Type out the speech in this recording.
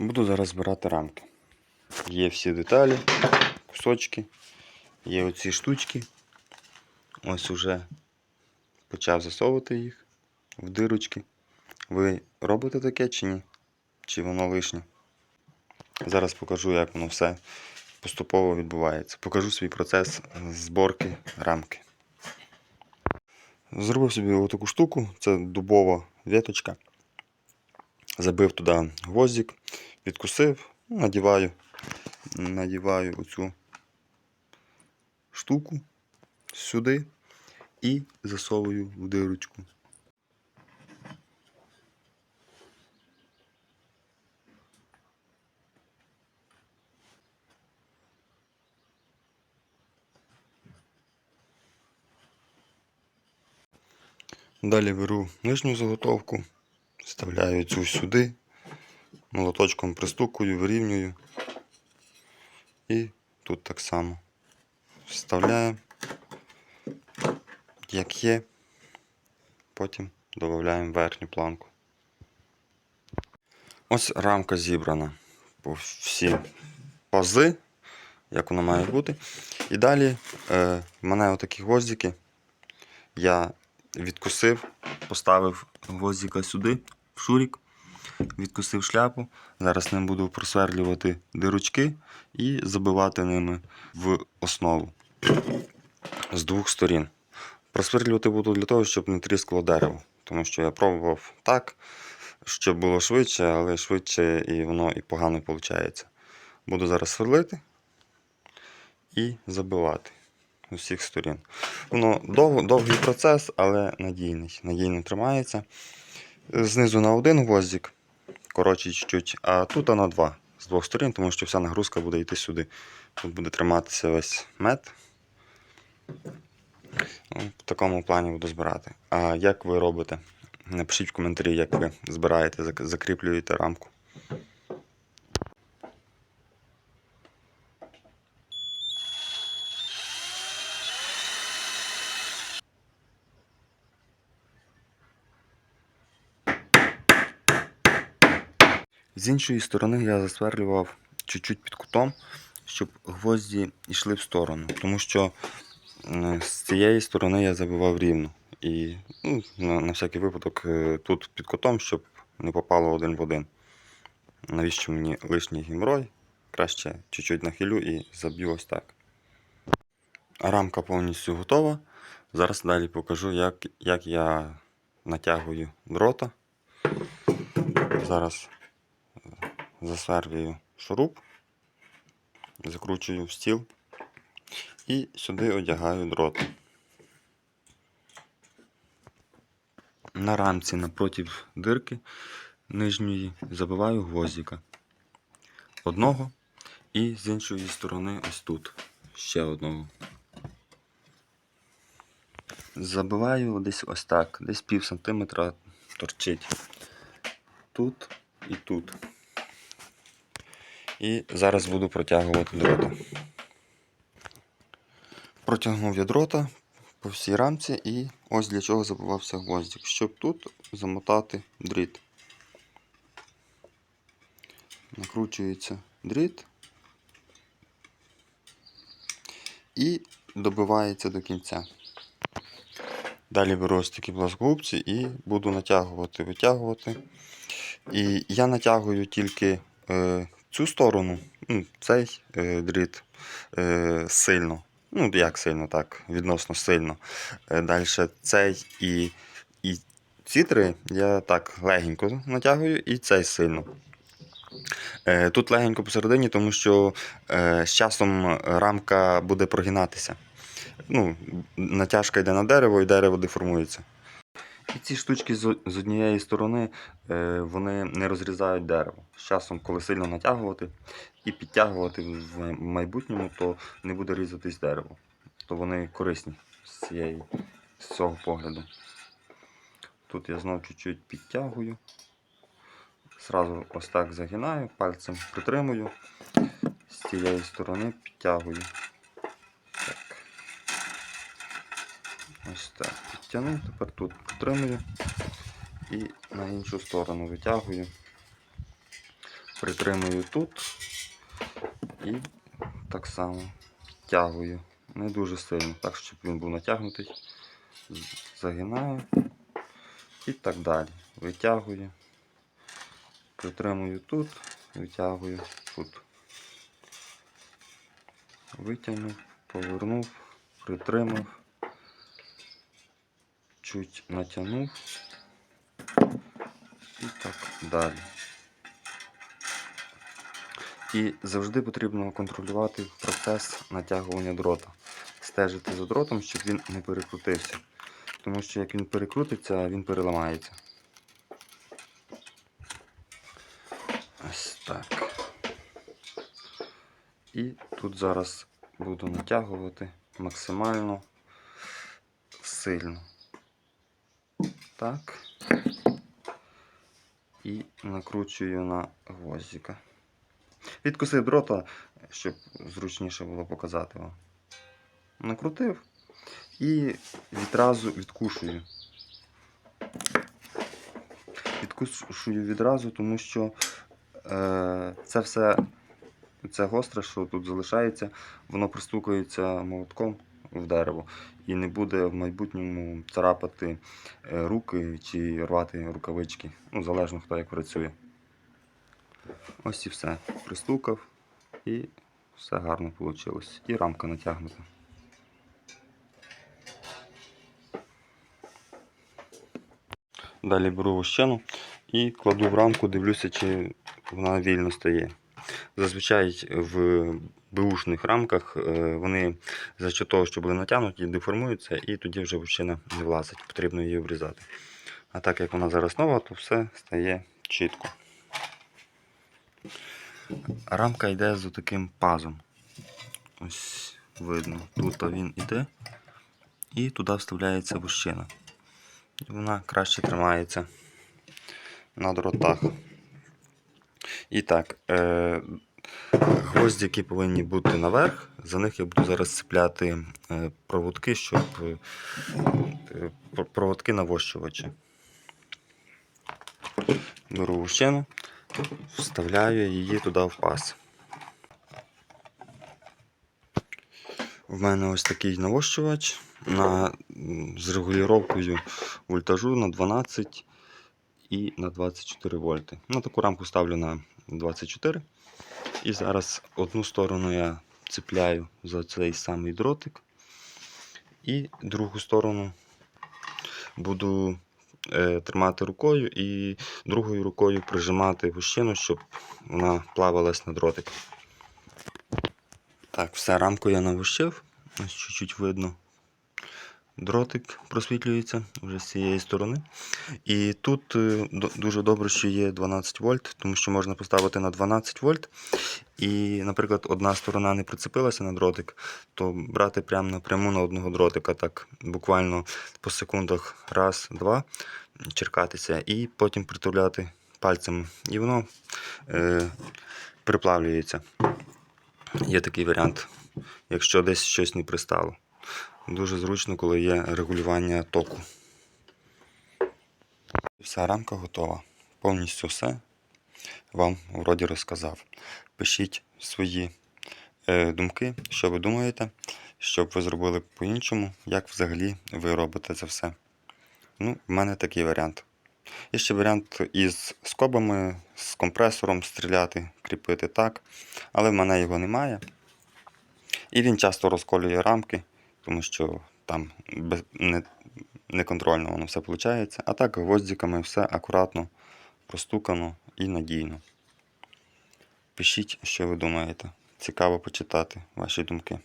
Буду зараз збирати рамки. Є всі деталі, кусочки, є оці штучки. Ось уже почав засовувати їх в дирочки. Ви робите таке чи ні? Чи воно лишнє? Зараз покажу, як воно все поступово відбувається. Покажу свій процес зборки рамки. Зробив собі отаку штуку, це дубова віточка. Забив туди гвоздик, відкусив, надіваю, надіваю оцю штуку сюди і засовую в дирочку. Далі беру нижню заготовку, вставляю цю сюди, молоточком пристукую, вирівнюю. І тут так само вставляємо, як є, потім додаємо верхню планку. Ось рамка зібрана по всі пази, як вона має бути. І далі е, в мене отакі гвоздики. Я відкусив, поставив гвоздика сюди, в шурік, відкусив шляпу. Зараз ним буду просверлювати дирочки і забивати ними в основу з двох сторін. Просверлювати буду для того, щоб не тріскало дерево. Тому що я пробував так, щоб було швидше, але швидше і воно і погано виходить. Буду зараз сверлити і забивати з усіх сторін. Воно дов, довгий процес, але надійний. Надійно тримається. Знизу на один гвоздик, коротший чуть-чуть, а тут на два з двох сторін, тому що вся нагрузка буде йти сюди. Тут буде триматися весь мед. Ну, В такому плані буду збирати. А як ви робите? Напишіть в коментарі, як ви збираєте, закріплюєте рамку. З іншої сторони я засверлював чуть-чуть під кутом, щоб гвозді йшли в сторону. Тому що е, з цієї сторони я забивав рівно. І ну, на, на всякий випадок е, тут під кутом, щоб не попало один в один. Навіщо мені лишній геморой? Краще чуть-чуть нахилю і заб'ю ось так. Рамка повністю готова. Зараз далі покажу, як, як я натягую дрота. Зараз засверлюю шуруп, закручую в стіл і сюди одягаю дрот. На рамці напроти дирки нижньої забиваю гвоздика. Одного і з іншої сторони ось тут ще одного. Забиваю десь ось так, десь пів сантиметра торчить. Тут і тут. І зараз буду протягувати дрота. Протягнув я дрота по всій рамці і ось для чого забивався гвоздик, щоб тут замотати дріт. Накручується дріт і добивається до кінця. Далі беру ось такі плоскогубці і буду натягувати, витягувати. І я натягую тільки е, цю сторону, ну, цей е, дріт е, сильно. Ну, як сильно, так, відносно сильно. Е, Далі цей і, і ці три я так легенько натягую, і цей сильно. Е, Тут легенько посередині, тому що е, з часом рамка буде прогинатися. Ну, натяжка йде на дерево і дерево деформується. І ці штучки з однієї сторони е, вони не розрізають дерево. З часом, коли сильно натягувати і підтягувати в майбутньому, то не буде різатись дерево. То вони корисні з, цієї, з цього погляду. Тут я знову чуть-чуть підтягую. Зразу ось так загинаю, пальцем притримую, з цієї сторони підтягую. Так. Ось так підтягнув, тепер тут підтримую і на іншу сторону витягую. притримую тут і так само тягую. Не дуже сильно, так, щоб він був натягнутий. Загинаю і так далі. Витягую, притримую тут, витягую тут. Витягнув, повернув, притримав, чуть натягнув і так далі. І завжди потрібно контролювати процес натягування дрота. Стежити за дротом, щоб він не перекрутився. Тому що як він перекрутиться, він переламається. Ось так. І тут зараз буду натягувати максимально сильно. Так. І накручую на гвоздика. Відкусив дрота, щоб зручніше було показати вам. Накрутив і відразу відкушую. Відкушую відразу, тому що е, це все, це гостре, що тут залишається, воно пристукається молотком в дерево і не буде в майбутньому царапати е, руки чи рвати рукавички. Ну, залежно хто як працює. Ось і все. Пристукав і все гарно вийшло. І рамка натягнута. Далі беру вощину і кладу в рамку, дивлюся, чи вона вільно стає. Зазвичай в бушних рамках е, вони за що того, що були натягнуті, деформуються і тоді вже вощина не влазить, потрібно її обрізати. А так як вона зараз нова, то все стає чітко. Рамка йде з таким пазом. Ось видно. Тут він іде і туди вставляється вощина. Вона краще тримається на дротах. І так, гвоздики повинні бути наверх. За них я буду зараз цепляти е, проводки, щоб е, проводки навощувачі. Беру вощину, вставляю її туди в паз. В мене ось такий навощувач на, з регулюванням вольтажу на 12 і на 24 вольти. На таку рамку ставлю на 24. І зараз одну сторону я цепляю за цей самий дротик, і другу сторону буду е, тримати рукою і другою рукою прижимати вощину, щоб вона плавалась на дротик. Так, все, рамку я навощив. Ось чуть-чуть видно. Дротик просвітлюється вже з цієї сторони. І тут е, дуже добре, що є 12 вольт, тому що можна поставити на 12 вольт. І, наприклад, одна сторона не прицепилася на дротик, то брати прямо напряму на одного дротика, так буквально по секундах раз, два, черкатися, і потім притуляти пальцем. І воно е, приплавлюється. Є такий варіант, якщо десь щось не пристало. Дуже зручно, коли є регулювання току. Вся рамка готова. Повністю все вам вроді розказав. Пишіть свої е, думки, що ви думаєте, що б ви зробили по-іншому, як взагалі ви робите це все. Ну, в мене такий варіант. Є ще варіант із скобами, з компресором стріляти, кріпити так, але в мене його немає. І він часто розколює рамки, тому що там не, неконтрольно воно все виходить. А так гвоздиками все акуратно, простукано і надійно. Пишіть, що ви думаєте. Цікаво почитати ваші думки.